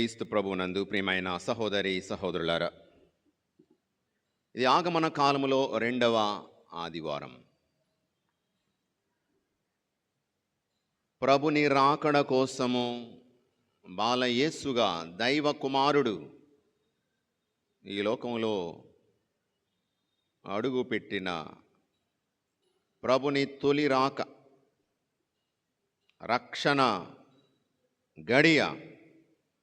క్రీస్తు ప్రభునందు ప్రియమైన సహోదరి సహోదరులారా ఇది ఆగమన కాలములో రెండవ ఆదివారం. ప్రభుని రాకడ కోసము బాలయేసుగా దైవ కుమారుడు ఈ లోకంలో అడుగుపెట్టిన ప్రభుని తొలి రాక రక్షణ గడియ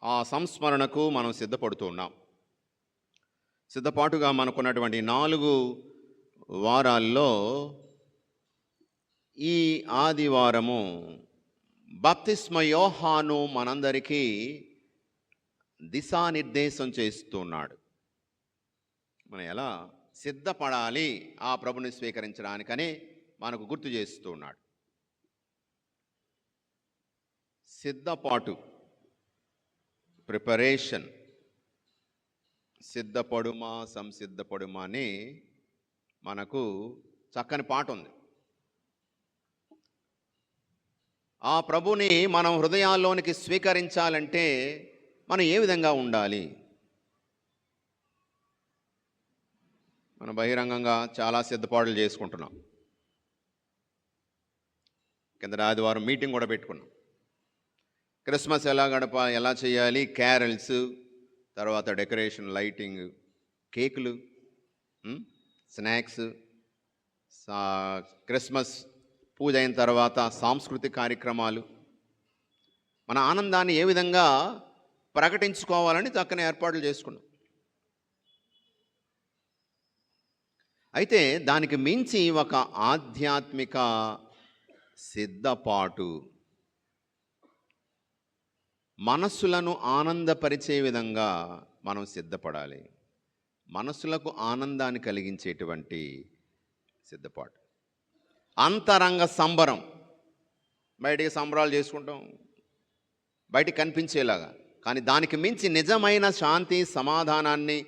ఆ సంస్మరణకు మనం సిద్ధపడుతూ ఉన్నాం. సిద్ధపాటుగా మనకున్నటువంటి నాలుగు వారాల్లో ఈ ఆదివారము బప్తిస్మ యోహాను మనందరికీ దిశానిర్దేశం చేస్తున్నాడు. మనం ఎలా సిద్ధపడాలి? ఆ ప్రభుని స్వీకరించడానికని మనకు గుర్తు చేస్తున్నాడు. సిద్ధపాటు ప్రిపరేషన్. సిద్ధపడుమా సంసిద్ధపడుమా అని మనకు చక్కని పాట ఉంది. ఆ ప్రభుని మనం హృదయాల్లోనికి స్వీకరించాలంటే మనం ఏ విధంగా ఉండాలి? మనం బహిరంగంగా చాలా సిద్ధపాట్లు చేసుకుంటున్నాం. కింద ఆదివారం మీటింగ్ కూడా పెట్టుకున్నాం. క్రిస్మస్ ఎలా గడపాలి ఎలా చేయాలి క్యారల్స్ తర్వాత డెకరేషన్ లైటింగ్ కేకులు స్నాక్స్ క్రిస్మస్ పూజ అయిన తర్వాత సాంస్కృతిక కార్యక్రమాలు. మన ఆనందాన్ని ఏ విధంగా ప్రకటించుకోవాలని చక్కని ఏర్పాట్లు చేసుకున్నాం. అయితే దానికి మించి ఒక ఆధ్యాత్మిక సిద్ధపాటు మనస్సులను ఆనందపరిచే విధంగా మనం సిద్ధపడాలి. మనస్సులకు ఆనందాన్ని కలిగించేటువంటి సిద్ధపాటు. అంతరంగ సంబరం. బయటికి సంబరాలు చేసుకుంటాం. బయటికి కనిపించేలాగా. కానీ దానికి మించి నిజమైన శాంతి సమాధానాన్ని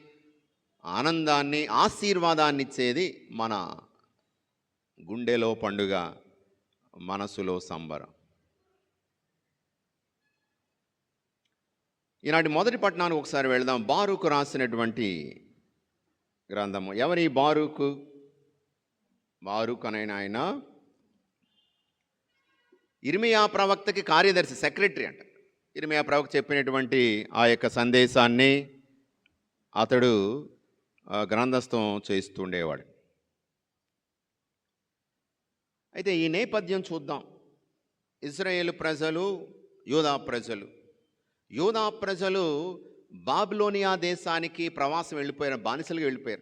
ఆనందాన్ని ఆశీర్వాదాన్ని ఇచ్చేది మన గుండెలో పండుగ మనసులో సంబరం. ఈనాటి మొదటి పట్టణానికి ఒకసారి వెళదాం. బారుకు రాసినటువంటి గ్రంథము. ఎవరి బారుకు? బారుకు అనైన ఆయన ఇర్మియా ప్రవక్తకి కార్యదర్శి సెక్రటరీ అంట. ఇర్మియా ప్రవక్త చెప్పినటువంటి ఆ యొక్క సందేశాన్ని అతడు గ్రంథస్థం చేస్తుండేవాడు అయితే ఈ నేపథ్యం చూద్దాం. ఇజ్రాయేల్ ప్రజలు యూదా ప్రజలు యూదా ప్రజలు బాబిలోనియా దేశానికి ప్రవాసం వెళ్ళిపోయారు బానిసలుగా వెళ్ళిపోయారు.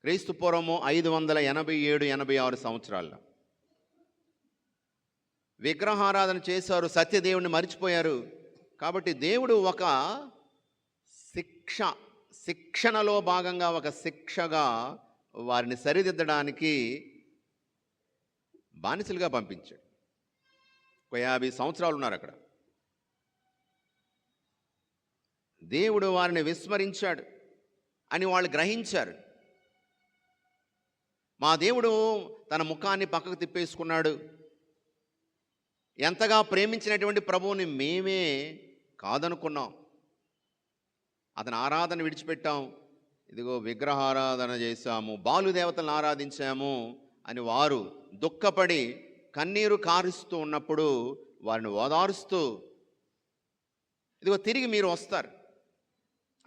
క్రీస్తు పూర్వము ఐదు వందల ఎనభై ఏడు ఎనభై ఆరు సంవత్సరాల్లో. విగ్రహారాధన చేశారు సత్యదేవుని మర్చిపోయారు. కాబట్టి దేవుడు ఒక శిక్ష శిక్షణలో భాగంగా ఒక శిక్షగా వారిని సరిదిద్దడానికి బానిసలుగా పంపించాడు. ఒక యాభై సంవత్సరాలు ఉన్నారు అక్కడ. దేవుడు వారిని విస్మరించాడు అని వాళ్ళు గ్రహించారు. మా దేవుడు తన ముఖాన్ని పక్కకు తిప్పేసుకున్నాడు. ఎంతగా ప్రేమించినటువంటి ప్రభువుని మేమే కాదనుకున్నాం. అతని ఆరాధన విడిచిపెట్టాం. ఇదిగో విగ్రహారాధన చేశాము బాలు దేవతలను ఆరాధించాము అని వారు దుఃఖపడి కన్నీరు కారుస్తూ ఉన్నప్పుడు వారిని ఓదారుస్తూ ఇదిగో తిరిగి మీరు వస్తారు.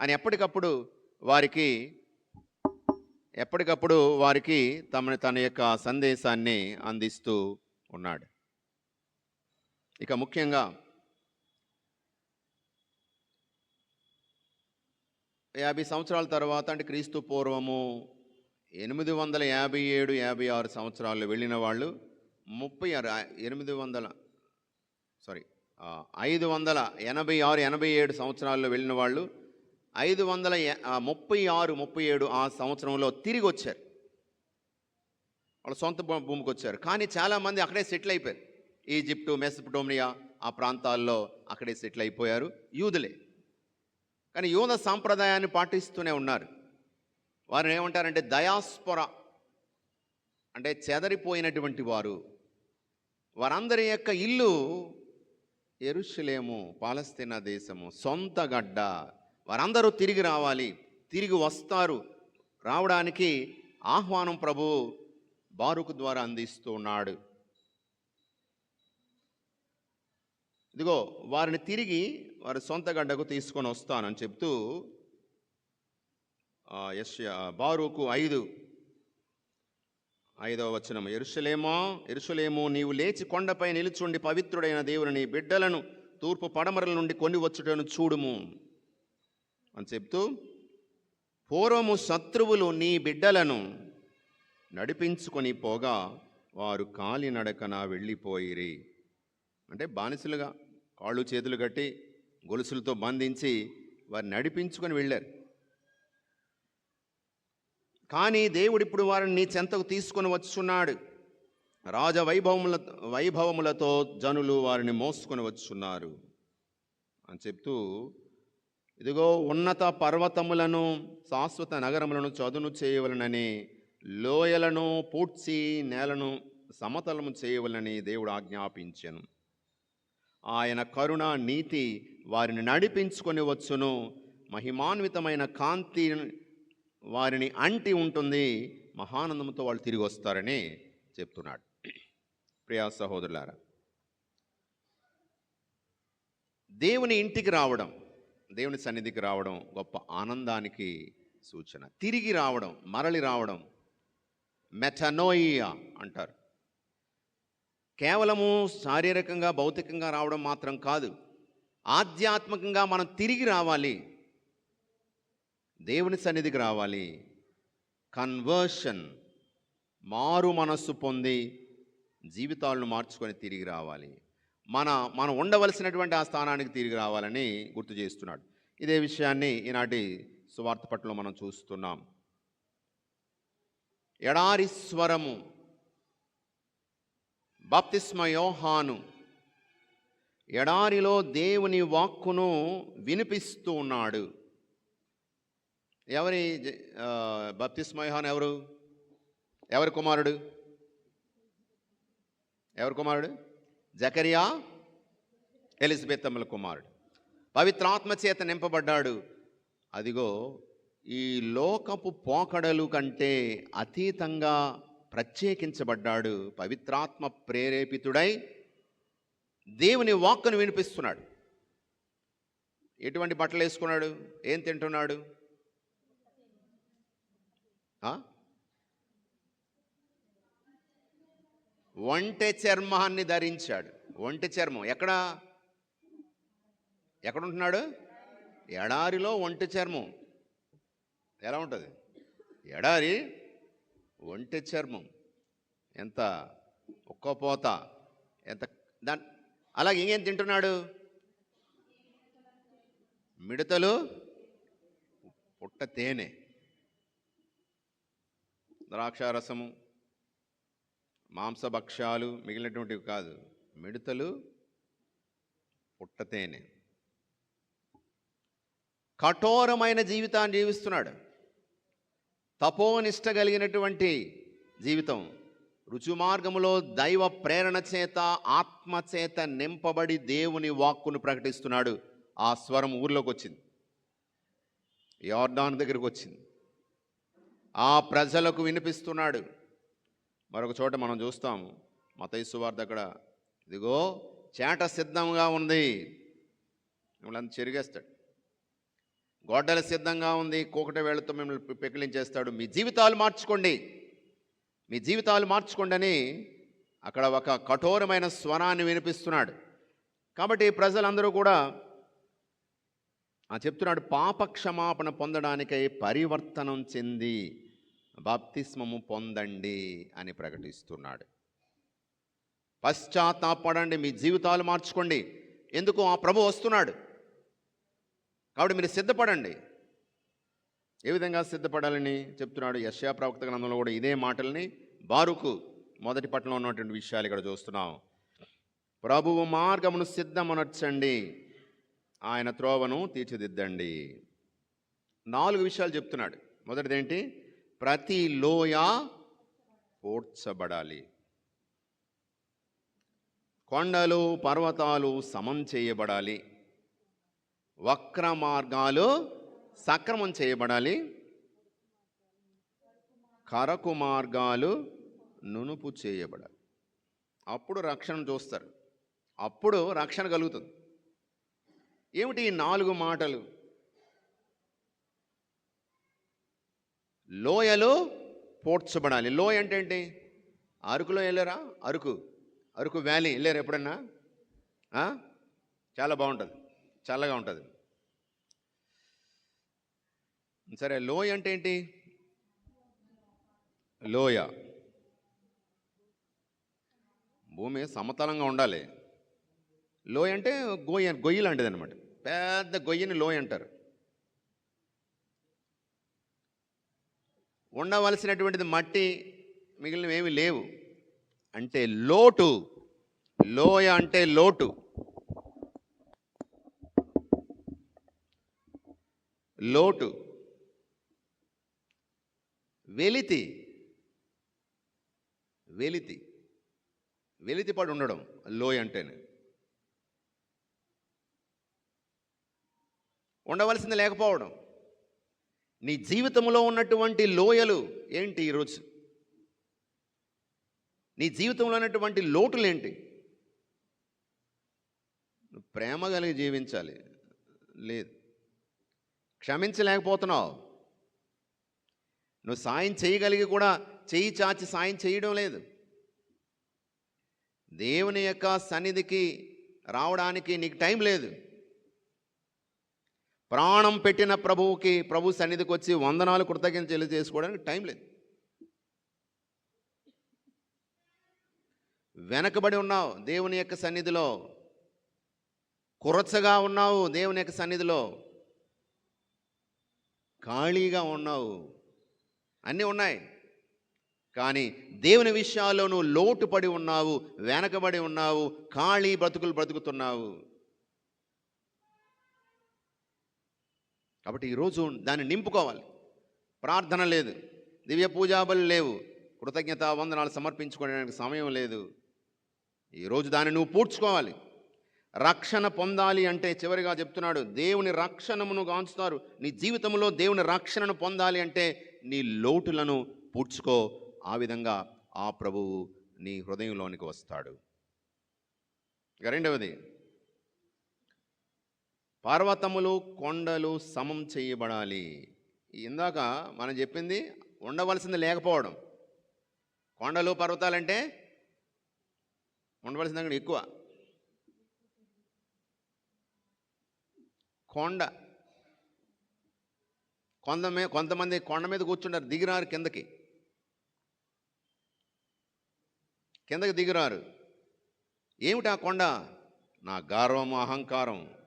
అని ఎప్పటికప్పుడు వారికి ఎప్పటికప్పుడు వారికి తమ తన యొక్క సందేశాన్ని అందిస్తూ ఉన్నాడు. ఇక ముఖ్యంగా యాభై సంవత్సరాల తర్వాత అంటే క్రీస్తు పూర్వము ఎనిమిది వందల యాభై ఏడు యాభై ఆరు సంవత్సరాలు వెళ్ళిన వాళ్ళు ముప్పై ఆరు ఎనిమిది వందల సారీ ఐదు వందల ఎనభై ఆరు ఎనభై ఏడు సంవత్సరాల్లో వెళ్ళిన వాళ్ళు ఐదు వందల ముప్పై ఆరు ముప్పై ఏడు ఆ సంవత్సరంలో తిరిగి వచ్చారు వాళ్ళ సొంత భూమికి వచ్చారు కానీ చాలామంది అక్కడే సెటిల్ అయిపోయారు. ఈజిప్టు మెసపటోమియా ఆ ప్రాంతాల్లో అక్కడే సెటిల్ అయిపోయారు యూదులే. కానీ యూద సాంప్రదాయాన్ని పాటిస్తూనే ఉన్నారు. వారిని ఏమంటారంటే దయాస్పొర. అంటే చెదరిపోయినటువంటి వారు. వారందరి యొక్క ఇల్లు ఎరుషులేము పాలస్తీనా దేశము సొంత గడ్డ. వారందరూ తిరిగి రావాలి. తిరిగి వస్తారు. రావడానికి ఆహ్వానం ప్రభు బారుకు ద్వారా అందిస్తున్నాడు. ఇదిగో వారిని తిరిగి వారి సొంత గడ్డకు తీసుకొని వస్తానని చెప్తూ ఆ, బారుకు బారూకు ఐదు. ఐదవ వచనం ఎరుషలేమో ఎరుషలేమో నీవు లేచి కొండపై నిలుచుండి పవిత్రుడైన దేవుని నీ బిడ్డలను తూర్పు పడమరల నుండి కొని వచ్చుటను చూడుము. అని చెప్తూ పూర్వము శత్రువులు నీ బిడ్డలను నడిపించుకొని పోగా వారు కాలినడకన వెళ్ళిపోయిరి. అంటే బానిసలుగా కాళ్ళు చేతులు కట్టి గొలుసులతో బంధించి వారు నడిపించుకొని వెళ్ళారు. కానీ దేవుడు ఇప్పుడు వారిని నీ చెంతకు తీసుకొని వచ్చున్నాడు. రాజ వైభవముల వైభవములతో జనులు వారిని మోసుకొని వచ్చున్నారు అని చెప్తూ ఇదిగో ఉన్నత పర్వతములను శాశ్వత నగరములను చదును చేయవలనని లోయలను పూడ్చి నేలను సమతలము చేయవలనని దేవుడు ఆజ్ఞాపించను. ఆయన కరుణ నీతి వారిని నడిపించుకొని వచ్చును. మహిమాన్వితమైన కాంతి వారిని అంటి ఉంటుంది. మహానందంతో వాళ్ళు తిరిగి వస్తారని చెప్తున్నాడు. ప్రియా సహోదరులారా దేవుని ఇంటికి రావడం దేవుని సన్నిధికి రావడం గొప్ప ఆనందానికి సూచన. తిరిగి రావడం మరలి రావడం మెథనోయియా అంటారు. కేవలము శారీరకంగా భౌతికంగా రావడం మాత్రం కాదు. ఆధ్యాత్మికంగా మనం తిరిగి రావాలి. దేవుని సన్నిధికి రావాలి. కన్వర్షన్ మారు మనస్సు పొంది జీవితాలను మార్చుకొని తిరిగి రావాలి. మన మనం ఉండవలసినటువంటి ఆ స్థానానికి తిరిగి రావాలని గుర్తు చేస్తున్నాడు. ఇదే విషయాన్ని ఈనాటి సువార్త పట్ల మనం చూస్తున్నాం. ఎడారి స్వరము బాప్తిస్మ యోహాను ఎడారిలో దేవుని వాక్కును వినిపిస్తూ ఉన్నాడు. ఎవరి జ- బాప్తిస్మ ఎవరు? ఎవరి కుమారుడు? ఎవరి కుమారుడు? జకరియా ఎలిజబెత్ అమ్మల కుమారుడు. పవిత్రాత్మ చేత నింపబడ్డాడు. అదిగో ఈ లోకపు పోకడలు కంటే అతీతంగా ప్రత్యేకించబడ్డాడు పవిత్రాత్మ ప్రేరేపితుడై దేవుని వాక్కును వినిపిస్తున్నాడు. ఎటువంటి బట్టలు వేసుకున్నాడు ఏం తింటున్నాడు? ఒంటె చర్మాన్ని ధరించాడు. ఒంటె చర్మం. ఎక్కడ? ఎక్కడ ఉంటున్నాడు ఎడారిలో ఒంటె చర్మం. ఎలా ఉంటుంది? ఎడారి ఒంటె చర్మం. ఎంత ఒక్కపోత ఎంత దాని అలాగే ఇంకేం తింటున్నాడు? మిడతలు పుట్ట తేనె ద్రాక్షారసము మాంసభక్ష్యాలు మిగిలినటువంటివి కాదు. మిడతలు పుట్టతేనే. కఠోరమైన జీవితాన్ని జీవిస్తున్నాడు. తపోనిష్ట కలిగినటువంటి జీవితం. రుచు మార్గములో దైవ ప్రేరణ చేత ఆత్మ చేత నింపబడి దేవుని వాక్కును ప్రకటిస్తున్నాడు. ఆ స్వరం ఊర్లోకి వచ్చింది యార్డాన్ దగ్గరకు వచ్చింది ఆ ప్రజలకు వినిపిస్తున్నాడు. మరొక చోట మనం చూస్తాము. మతైసు వార్త అక్కడ ఇదిగో చేట సిద్ధంగా ఉంది. మిమ్మల్ని చెరిగేస్తాడు. గొడ్డల సిద్ధంగా ఉంది కూకట వేళతో మిమ్మల్ని పెకిలించేస్తాడు. మీ జీవితాలు మార్చుకోండి. మీ జీవితాలు మార్చుకోండి అని అక్కడ ఒక కఠోరమైన స్వరాన్ని వినిపిస్తున్నాడు. కాబట్టి ప్రజలందరూ కూడా ఆ చెప్తున్నాడు పాప క్షమాపణ పొందడానికై పరివర్తనం చెంది. బాప్తిస్మము పొందండి అని ప్రకటిస్తున్నాడు. పశ్చాత్తాపడండి మీ జీవితాలు మార్చుకోండి. ఎందుకు? ఆ ప్రభు వస్తున్నాడు. కాబట్టి మీరు సిద్ధపడండి. ఏ విధంగా సిద్ధపడాలని చెప్తున్నాడు? యశ్యా ప్రవక్త గ్రంథంలో కూడా ఇదే మాటల్ని బారుకు మొదటి పట్టణంలో ఉన్నటువంటి విషయాలు ఇక్కడ చూస్తున్నాం. ప్రభువు మార్గమును సిద్ధమనర్చండి ఆయన త్రోవను తీర్చిదిద్దండి. నాలుగు విషయాలు చెప్తున్నాడు. మొదటిదేంటి ప్రతి లోయ పోడ్చబడాలి. కొండలు పర్వతాలు సమం చేయబడాలి. వక్ర మార్గాలు సక్రమం చేయబడాలి. కరకు మార్గాలు నునుపు చేయబడాలి. అప్పుడు రక్షణ చూస్తారు. అప్పుడు రక్షణ కలుగుతుంది. ఏమిటి ఈ నాలుగు మాటలు? లోయలు పోడ్చబడాలి. లోయ అంటే ఏంటి? అరకులో వెళ్ళారా? అరకు. అరకు వ్యాలీ వెళ్ళారు ఎప్పుడన్నా? చాలా బాగుంటుంది. చల్లగా ఉంటుంది. సరే లోయ అంటే ఏంటి? లోయ. భూమి సమతలంగా ఉండాలి. లోయ అంటే గొయ్య గొయ్యి లాంటిది అనమాట పెద్ద గొయ్యని లోయ అంటారు. ఉండవలసినటువంటిది మట్టి మిగిలినవి లేవు. అంటే లోటు లోయ అంటే లోటు. లోటు. వెలితి. వెలితి. వెలితి పడి ఉండడం లోయ అంటేనే. ఉండవలసింది లేకపోవడం. నీ జీవితంలో ఉన్నటువంటి లోయలు ఏంటి ఈరోజు నీ జీవితంలో ఉన్నటువంటి లోటులు ఏంటి? నువ్వు ప్రేమ కలిగి జీవించాలి. లేదు. క్షమించలేకపోతున్నావు. నువ్వు సాయం చేయగలిగి కూడా చేయి చాచి సాయం చేయడం లేదు. దేవుని యొక్క సన్నిధికి రావడానికి నీకు టైం లేదు. ప్రాణం పెట్టిన ప్రభువుకి ప్రభు సన్నిధికి వచ్చి వందనాలు కృతజ్ఞత చెల్లి చేసుకోవడానికి టైం లేదు. వెనకబడి ఉన్నావు దేవుని యొక్క సన్నిధిలో. కురచగా ఉన్నావు దేవుని యొక్క సన్నిధిలో. ఖాళీగా ఉన్నావు. అన్నీ ఉన్నాయి. కానీ దేవుని విషయాల్లో నువ్వు లోటుపడి ఉన్నావు వెనకబడి ఉన్నావు ఖాళీ బ్రతుకులు బ్రతుకుతున్నావు. కాబట్టి ఈరోజు దాన్ని నింపుకోవాలి. ప్రార్థన లేదు. దివ్య పూజాబలు లేవు. కృతజ్ఞత వందనాలు సమర్పించుకోవడానికి సమయం లేదు. ఈరోజు దాన్ని నువ్వు పూడ్చుకోవాలి. రక్షణ పొందాలి అంటే చివరిగా చెప్తున్నాడు దేవుని రక్షణమును గాంచుతారు. నీ జీవితంలో దేవుని రక్షణను పొందాలి అంటే నీ లోటులను పూడ్చుకో. ఆ విధంగా ఆ ప్రభువు నీ హృదయంలోనికి వస్తాడు. రెండవది పర్వతములు కొండలు సమం చేయబడాలి. ఇందాక మనం చెప్పింది ఉండవలసింది లేకపోవడం. కొండలు పర్వతాలంటే ఉండవలసింది అక్కడ ఎక్కువ. కొండ. కొందమే కొంతమంది కొండ మీద కూర్చుంటారు దిగిరారు కిందకి. కిందకి దిగిరారు. ఏమిటి ఆ కొండ? నా గర్వం అహంకారం.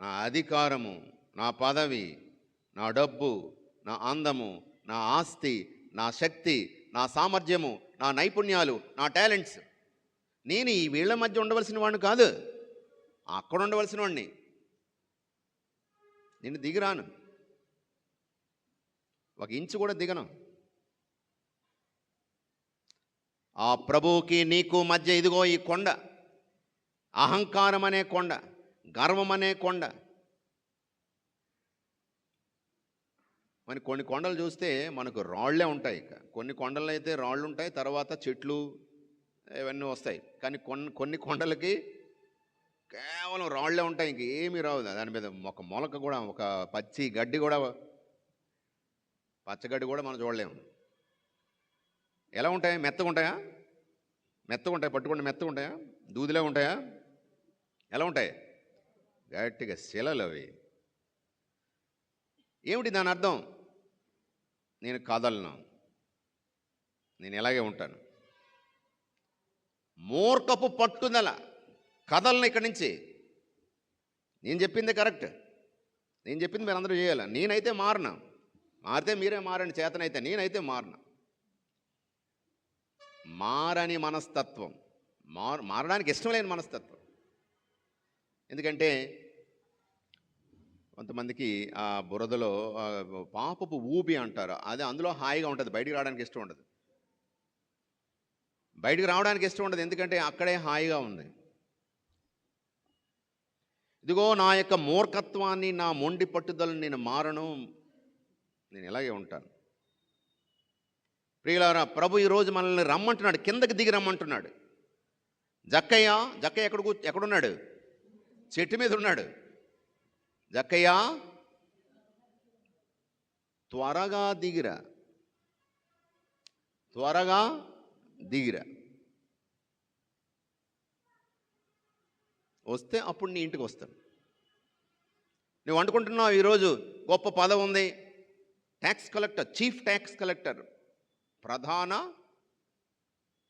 నా అధికారము నా పదవి నా డబ్బు నా అందము నా ఆస్తి నా శక్తి నా సామర్థ్యము నా నైపుణ్యాలు నా టాలెంట్స్. నేను ఈ వీళ్ళ మధ్య ఉండవలసిన వాడిని కాదు. అక్కడ ఉండవలసిన వాడిని. నేను దిగిరాను. ఒక ఇంచు కూడా దిగను. ఆ ప్రభువుకి నీకు మధ్య ఇదిగో ఈ కొండ. అహంకారం అనే కొండ. గర్వం అనే కొండ. మరి కొన్ని కొండలు చూస్తే మనకు రాళ్ళే ఉంటాయి ఇక. కొన్ని కొండలు అయితే రాళ్ళు ఉంటాయి తర్వాత చెట్లు ఇవన్నీ వస్తాయి. కానీ కొన్ని కొన్ని కొండలకి కేవలం రాళ్ళే ఉంటాయి ఇంక ఏమీ రావు. దాని మీద ఒక మొలక కూడా ఒక పచ్చి గడ్డి కూడా పచ్చగడ్డి కూడా మనం చూడలేము ఎలా ఉంటాయి? మెత్తగా ఉంటాయా? మెత్తగా ఉంటాయి? పట్టుకుంటే మెత్తగా ఉంటాయా? దూదిలా ఉంటాయా? ఎలా ఉంటాయి? గట్టిగా శిలలు అవి. ఏమిటి దాని అర్థం? నేను కదలను. నేను ఇలాగే ఉంటాను. మూర్ఖపు పట్టుదల. కదలను ఇక్కడి నుంచి. నేను చెప్పింది కరెక్ట్. నేను చెప్పింది మీరు అందరూ చేయాలి. నేనైతే మారను. మారితే మీరే మారండి చేతనైతే. నేనైతే మారను. మారని మనస్తత్వం. మార్ మారడానికి ఇష్టం లేని మనస్తత్వం. ఎందుకంటే కొంతమందికి ఆ బురదలో పాపపు ఊబి అంటారు. అది అందులో హాయిగా ఉంటుంది. బయటికి రావడానికి ఇష్టం ఉండదు. బయటికి రావడానికి ఇష్టం ఉండదు. ఎందుకంటే అక్కడే హాయిగా ఉంది. ఇదిగో నా యొక్క మూర్ఖత్వాన్ని నా మొండి పట్టుదలను నేను మారను. నేను ఇలాగే ఉంటాను. ప్రియులారా ప్రభు ఈరోజు మనల్ని రమ్మంటున్నాడు. కిందకి దిగి రమ్మంటున్నాడు. జక్కయ్య జక్కయ్య ఎక్కడ కూ- ఎక్కడున్నాడు? చెట్టు మీద ఉన్నాడు. జక్కయ్య త్వరగా దిగిరా. త్వరగా దిగిరా. వస్తే అప్పుడు నీ ఇంటికి వస్తాను. నువ్వు అనుకుంటున్నావు ఈరోజు గొప్ప పదం ఉంది. Tax collector chief tax collector ప్రధాన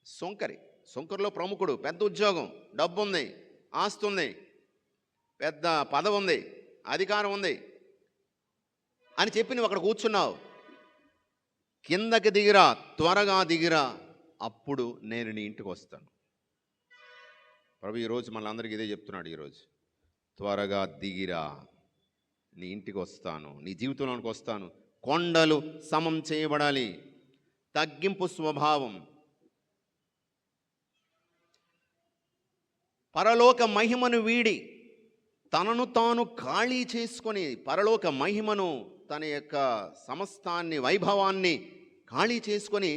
సొంకరి. సొంకరిలో ప్రముఖుడు పెద్ద ఉద్యోగం డబ్బు ఉంది ఆస్తుంది. పెద్ద పదవి ఉంది అధికారం ఉంది అని చెప్పి నువ్వు అక్కడ కూర్చున్నావు. కిందకి దిగిరా త్వరగా దిగిరా అప్పుడు నేను నీ ఇంటికి వస్తాను. ప్రభు ఈరోజు మనందరికీ ఇదే చెప్తున్నాడు ఈరోజు. త్వరగా దిగిరా నీ ఇంటికి వస్తాను నీ జీవితంలోనికి వస్తాను. కొండలు సమం చేయబడాలి తగ్గింపు స్వభావం. పరలోక మహిమను వీడి తనను తాను ఖాళీ చేసుకొని పరలోక మహిమను తన యొక్క సమస్తాన్ని వైభవాన్ని ఖాళీ చేసుకొని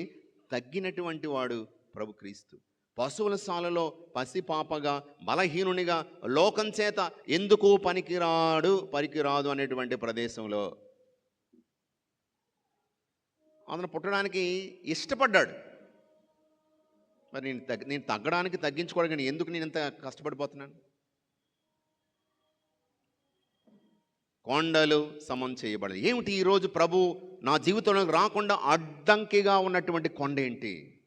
తగ్గినటువంటి వాడు ప్రభు క్రీస్తు పశువుల సాలలో పసిపాపగా బలహీనునిగా లోకం చేత ఎందుకు పనికిరాడు పనికిరాదు అనేటువంటి ప్రదేశంలో అతను పుట్టడానికి ఇష్టపడ్డాడు. మరి నేను తగ్గ నేను తగ్గడానికి తగ్గించుకోవడానికి ఎందుకు నేను ఇంత కష్టపడిపోతున్నాను? కొండలు సమం చేయబడదు ఏమిటి ఈరోజు ప్రభు నా జీవితంలోకి రాకుండా అడ్డంకిగా ఉన్నటువంటి కొండ ఏంటి?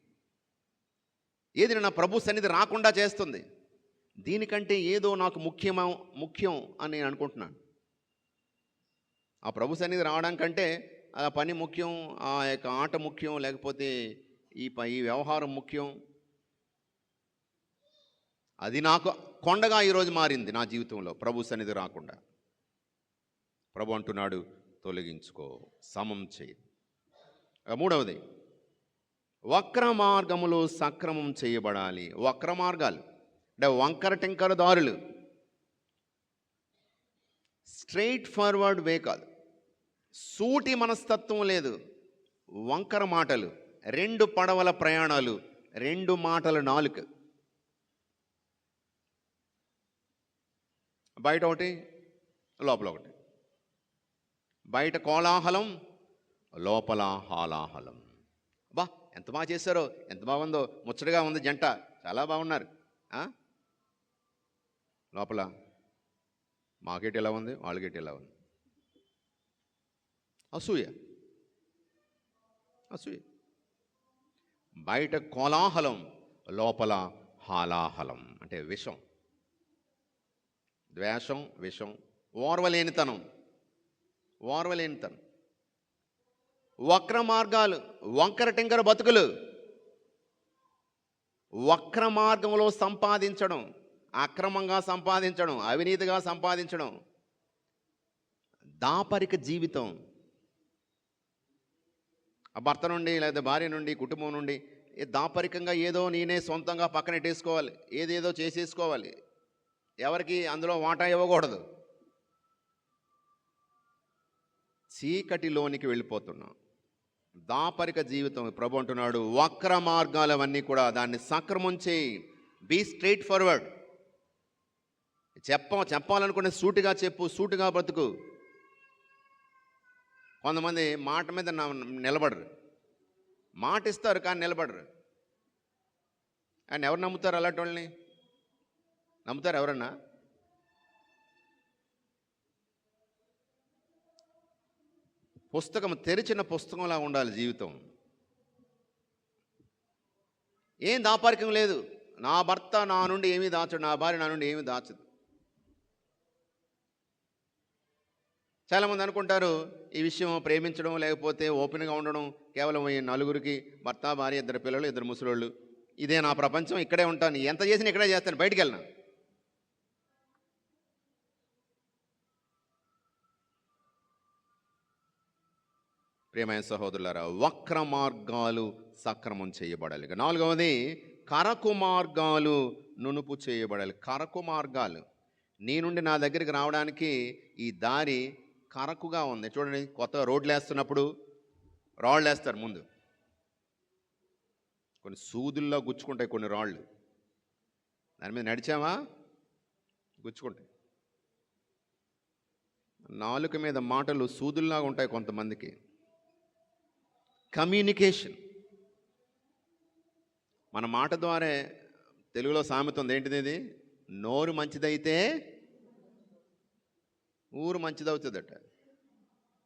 ఏది నా ప్రభు సన్నిధి రాకుండా చేస్తుంది? దీనికంటే ఏదో నాకు ముఖ్యమా ముఖ్యం అని నేను అనుకుంటున్నాను. ఆ ప్రభు సన్నిధి రావడం కంటే ఆ పని ముఖ్యం ఆ యొక్క ఆట ముఖ్యం లేకపోతే ఈ ప ఈ వ్యవహారం ముఖ్యం. అది నాకు కొండగా ఈరోజు మారింది నా జీవితంలో ప్రభు సన్నిధి రాకుండా. ప్రభు అంటున్నాడు తొలగించుకో సమం చేయి. మూడవది వక్ర మార్గములు సక్రమం చేయబడాలి. వక్ర మార్గాలు అంటే వంకర టెంకర దారులు. స్ట్రైట్ ఫార్వర్డ్ వే కాదు సూటి మనస్తత్వం లేదు వంకర మాటలు రెండు పడవల ప్రయాణాలు రెండు మాటల నాలుక. బయట ఒకటి లోపల ఒకటి. బయట కోలాహలం లోపల హాలాహలం. బా ఎంత బాగా చేశారో ఎంత బాగుందో ముచ్చటగా ఉంది జంట. చాలా బాగున్నారు. లోపల మాకేటి ఎలా ఉంది వాళ్ళకేటి ఎలా ఉంది? అసూయ. అసూయ. బయట కోలాహలం లోపల హాలాహలం. అంటే విషం. ద్వేషం విషం. ఓర్వలేనితనం. ఓర్వలేనితనం వక్ర మార్గాలు వంకర టింకర బతుకులు. వక్ర మార్గంలో సంపాదించడం అక్రమంగా సంపాదించడం అవినీతిగా సంపాదించడం. దాపరిక జీవితం. ఆ భర్త నుండి లేదా భార్య నుండి కుటుంబం నుండి దాపరికంగా ఏదో నేనే సొంతంగా పక్కన పెట్టేసుకోవాలి ఏదేదో చేసేసుకోవాలి. ఎవరికి అందులో వాటా ఇవ్వకూడదు. చీకటిలోనికి వెళ్ళిపోతున్నాం. దాపరిక జీవితం ప్రభు అంటున్నాడు వక్ర మార్గాలవన్నీ కూడా దాన్ని సక్రమం చేయి. బీ స్ట్రైట్ ఫార్వర్డ్ చెప్ప చెప్పాలనుకునే సూటిగా చెప్పు సూటిగా బ్రతుకు. కొంతమంది మాట మీద నిలబడరు. మాట ఇస్తారు కానీ నిలబడరు. అండ్ ఎవరు నమ్ముతారు అలాంటి వాళ్ళని? నమ్ముతారు ఎవరన్నా? పుస్తకం తెరిచిన పుస్తకంలా ఉండాలి జీవితం. ఏం దాపారికం లేదు. నా భర్త నా నుండి ఏమీ దాచడు నా భార్య నా నుండి ఏమీ దాచదు. చాలామంది అనుకుంటారు ఈ విషయం ప్రేమించడం లేకపోతే ఓపెన్గా ఉండడం కేవలం ఈ నలుగురికి భర్త భార్య ఇద్దరు పిల్లలు ఇద్దరు ముసలోళ్ళు. ఇదే నా ప్రపంచం ఇక్కడే ఉంటాను. ఎంత చేసినా ఇక్కడే చేస్తాను బయటికి వెళ్ళను. ప్రియమైన సహోదరులారా వక్ర మార్గాలు సక్రమం చేయబడాలి. ఇక నాలుగవది కరకు మార్గాలు నునుపు చేయబడాలి. కరకు మార్గాలు నీ నుండి నా దగ్గరికి రావడానికి ఈ దారి కరకుగా ఉంది. చూడండి కొత్త రోడ్లు వేస్తున్నప్పుడు రాళ్ళు వేస్తారు ముందు. కొన్ని సూదుల్లో గుచ్చుకుంటాయి కొన్ని రాళ్ళు. దాని మీద నడిచామా గుచ్చుకుంటాయి. నాలుక మీద మాటలు సూదుల్లాగా ఉంటాయి కొంతమందికి. కమ్యూనికేషన్. మన మాట ద్వారా తెలుగులో సామెత ఉంది. ఏంటిది ఇది? నోరు మంచిదైతే ఊరు మంచిదవుతుందట.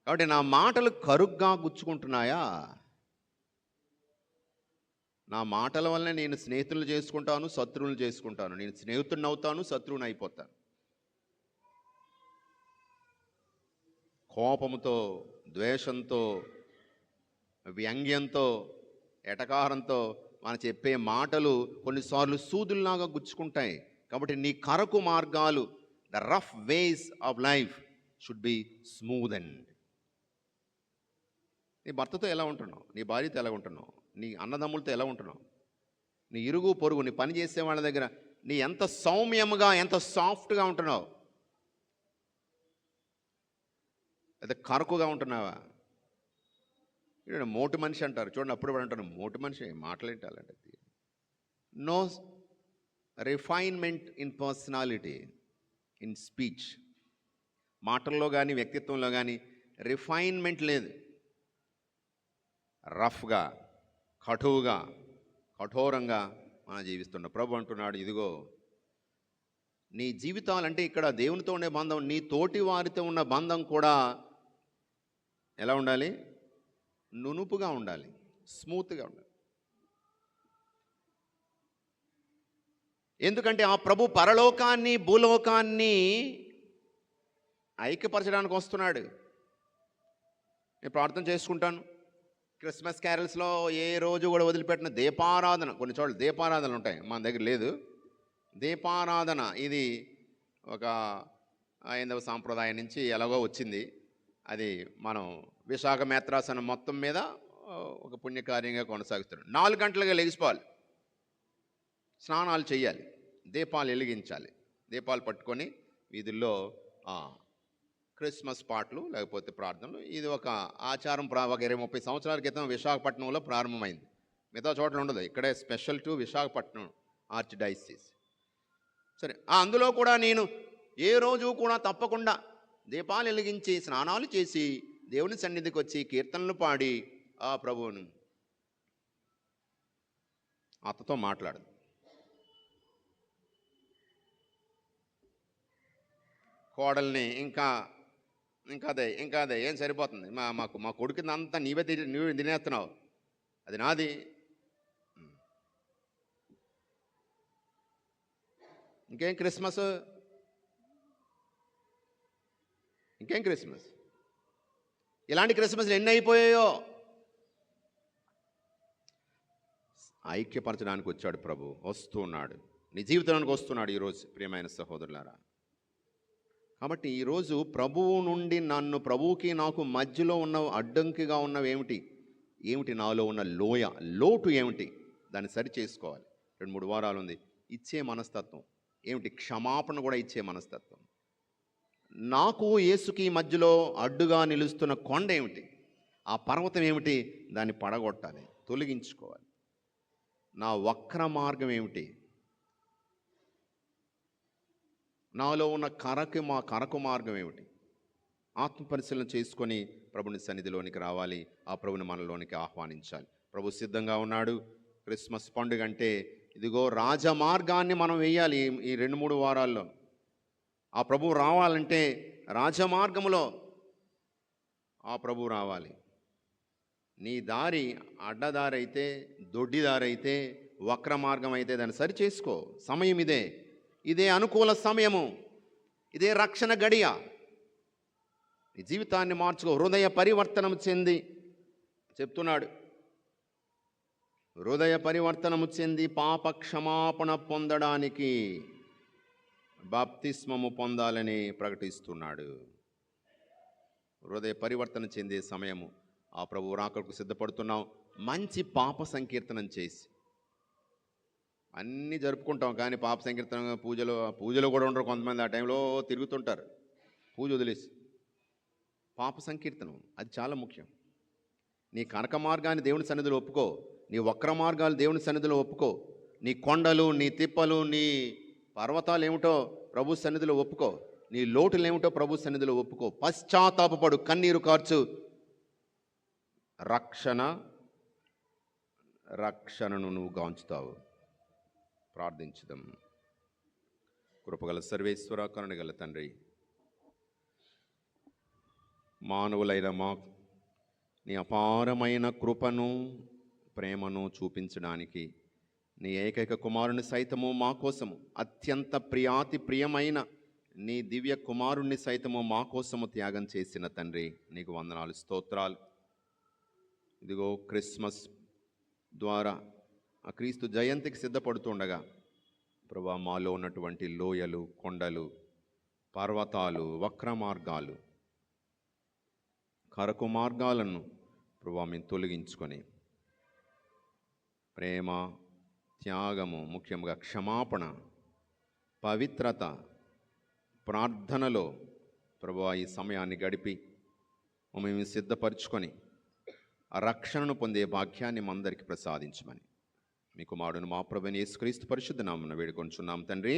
కాబట్టి నా మాటలు కరుగ్గా గుచ్చుకుంటున్నాయా? నా మాటల వల్లనే నేను స్నేహితులు చేసుకుంటాను శత్రువులు చేసుకుంటాను. నేను స్నేహితుడిని అవుతాను శత్రువుని అయిపోతాను. కోపంతో ద్వేషంతో వ్యంగ్యంతో ఎటకారంతో మనం చెప్పే మాటలు కొన్నిసార్లు సూదుల్లాగా గుచ్చుకుంటాయి. కాబట్టి నీ కరకు మార్గాలు the rough ways of life should be smooth and నీ భర్తతో ఎలా ఉంటున్నావు? నీ భార్యతో ఎలా ఉంటున్నావు? నీ అన్నదమ్ములతో ఎలా ఉంటున్నావు? నీ ఇరుగు పొరుగు నీ పని చేసే వాళ్ళ దగ్గర నీ ఎంత సౌమ్యముగా ఎంత సాఫ్ట్గా ఉంటున్నావు? అయితే కరకుగా ఉంటున్నావా? ఇక్కడ మోటు మనిషి అంటారు. చూడండి అప్పుడు అంటారు మోటు మనిషి మాట్లాడాలంటే no refinement in personality in speech మాటల్లో కానీ వ్యక్తిత్వంలో కానీ రిఫైన్మెంట్ లేదు. రఫ్గా కఠువుగా కఠోరంగా మనం జీవిస్తున్నాం. ప్రభు అంటున్నాడు ఇదిగో నీ జీవితాలంటే ఇక్కడ దేవునితో ఉండే బంధం నీ తోటి వారితో ఉన్న బంధం కూడా ఎలా ఉండాలి? నునుపుగా ఉండాలి స్మూత్గా ఉండాలి. ఎందుకంటే ఆ ప్రభు పరలోకాన్ని భూలోకాన్ని ఐక్యపరచడానికి వస్తున్నాడు. నేను ప్రార్థన చేసుకుంటాను. క్రిస్మస్ క్యారల్స్లో ఏ రోజు కూడా వదిలిపెట్టిన దీపారాధన కొన్ని చోట్ల దీపారాధనలు ఉంటాయి మన దగ్గర లేదు. దీపారాధన ఇది ఒక ఐదవ సాంప్రదాయం నుంచి ఎలాగో వచ్చింది. అది మనం విశాఖ మేత్రాసనం మొత్తం మీద ఒక పుణ్యకార్యంగా కొనసాగుతున్నాం నాలుగు గంటలుగా లెగిసిపోవాలి స్నానాలు చేయాలి. దీపాలు వెలిగించాలి. దీపాలు పట్టుకొని వీధుల్లో క్రిస్మస్ పాటలు లేకపోతే ప్రార్థనలు. ఇది ఒక ఆచారం ప్రా ఒక ఇరవై ముప్పై సంవత్సరాల క్రితం విశాఖపట్నంలో ప్రారంభమైంది. మిగతా చోట్ల ఉండదు. ఇక్కడే special to Visakhapatnam archdiocese. సరే అందులో కూడా నేను ఏ రోజు కూడా తప్పకుండా దీపాలు వెలిగించి స్నానాలు చేసి దేవుని సన్నిధికి వచ్చి కీర్తనలు పాడి ఆ ప్రభువును అతతో మాట్లాడు కోడల్ని ఇంకా ఇంకా అదే ఇంకా అదే ఏం సరిపోతుంది? మా మాకు మా కొడుకుని అంతా నీవే తిని తినేస్తున్నావు. అది నాది. ఇంకేం క్రిస్మస్? ఇంకేం క్రిస్మస్? ఇలాంటి క్రిస్మస్లు ఎన్ని అయిపోయాయో? ఐక్యపరచడానికి వచ్చాడు ప్రభు వస్తున్నాడు. నీ జీవితానికి వస్తున్నాడు ఈరోజు ప్రియమైన సహోదరులారా. కాబట్టి ఈరోజు ప్రభువు నుండి నన్ను ప్రభువుకి నాకు మధ్యలో ఉన్న అడ్డంకిగా ఉన్నవి ఏమిటి? ఏమిటి నాలో ఉన్న లోయ లోటు ఏమిటి? దాన్ని సరి చేసుకోవాలి రెండు మూడు వారాలు ఉంది. ఇచ్చే మనస్తత్వం. ఏమిటి? క్షమాపణ కూడా ఇచ్చే మనస్తత్వం. నాకు యేసుకి మధ్యలో అడ్డుగా నిలుస్తున్న కొండ ఏమిటి? ఆ పర్వతం ఏమిటి? దాన్ని పడగొట్టాలి తొలగించుకోవాలి. నా వక్ర మార్గం ఏమిటి? నాలో ఉన్న కరకు మా కరకు మార్గం ఏమిటి? ఆత్మ పరిశీలన చేసుకొని ప్రభుని సన్నిధిలోనికి రావాలి ఆ ప్రభుని మనలోనికి ఆహ్వానించాలి. ప్రభు సిద్ధంగా ఉన్నాడు. క్రిస్మస్ పండుగ అంటే ఇదిగో రాజమార్గాన్ని మనం వేయాలి ఈ- ఈ రెండు మూడు వారాల్లో. ఆ ప్రభువు రావాలంటే రాజమార్గములో ఆ ప్రభు రావాలి. నీ దారి అడ్డదారి అయితే దొడ్డిదారి అయితే వక్ర మార్గం అయితే దాన్ని సరి చేసుకో సమయం ఇదే. ఇదే అనుకూల సమయము. ఇదే రక్షణ గడియ. నీ జీవితాన్ని మార్చుకో. హృదయ పరివర్తనం చెంది చెప్తున్నాడు. హృదయ పరివర్తనము చెంది పాప క్షమాపణ పొందడానికి బాప్తిస్మము పొందాలని ప్రకటిస్తున్నాడు. హృదయ పరివర్తన చెందే సమయము. ఆ ప్రభు రాకకు సిద్ధపడుతున్నాం. మంచి పాప సంకీర్తనం చేసి. అన్నీ జరుపుకుంటాం కానీ పాప సంకీర్తన పూజలు పూజలు కూడా ఉండరు. కొంతమంది ఆ టైంలో తిరుగుతుంటారు. పూజ వదిలేసి. పాప సంకీర్తనం. అది చాలా ముఖ్యం. నీ కనక మార్గాన్ని దేవుని సన్నిధిలో ఒప్పుకో. నీ వక్ర మార్గాలు దేవుని సన్నిధిలో ఒప్పుకో. నీ కొండలు నీ తిప్పలు నీ పర్వతాలు ఏమిటో ప్రభు సన్నిధిలో ఒప్పుకో. నీ లోటులు ఏమిటో ప్రభు సన్నిధిలో ఒప్పుకో. పశ్చాత్తాపపడు కన్నీరు కార్చు. రక్షణ రక్షణను నువ్వు గాంచుతావు. ప్రార్థించుదాం. కృపగల సర్వేశ్వర కరుణగల తండ్రి. మానవులైన మా నీ అపారమైన కృపను ప్రేమను చూపించడానికి నీ ఏకైక కుమారుని సైతము మా కోసము. అత్యంత ప్రియాతి ప్రియమైన నీ దివ్య కుమారుణ్ణి సైతము మా కోసము త్యాగం చేసిన తండ్రి. నీకు వందనాలు. స్తోత్రాలు. ఇదిగో క్రిస్మస్ ద్వారా ఆ క్రీస్తు జయంతికి సిద్ధపడుతుండగా ప్రభా మాలో ఉన్నటువంటి లోయలు కొండలు పర్వతాలు వక్ర మార్గాలు కరకు మార్గాలను ప్రభా మేము తొలగించుకొని ప్రేమ త్యాగము ముఖ్యంగా క్షమాపణ పవిత్రత ప్రార్థనలో ప్రభు ఈ సమయాన్ని గడిపి మేము సిద్ధపరచుకొని రక్షణను పొందే భాగ్యాన్ని మందరికి ప్రసాదించమని. మీ కుమారుడు మా ప్రభుని యేసుక్రీస్తు పరిశుద్ధ నామన వేడుకొంచున్నాం తండ్రి.